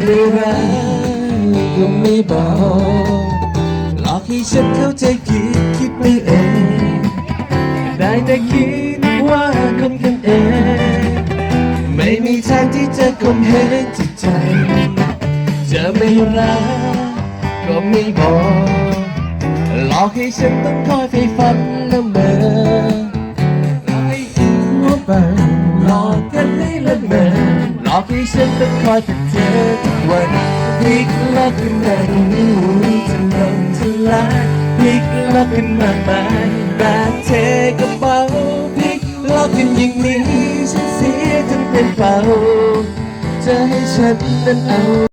ไม่รักก็ไม่บอกหลอกให้ฉันเข้าใจผิดคิดไปเอง ได้แต่คิดว่าคนกันเอง ไม่มีทางที่จะคมเหงจิตใจ จะไม่รักก็ไม่บอกหลอกให้ฉันต้องคอยไปฝันละเมอหลอกให้หัวไปหลอกกันให้ละเมอ หลอกให้ฉันต้องคอยกับเธอทุกวันพลิกล็อกขึ้นมาไม่รู้จะลงจะลายพลิกล็อกขึ้นมากมายแบบเทกระเป๋าพลิกล็อกกันอย่างนี้ฉันเสียจนเป็นเป่าจะให้ฉันนั้นเอา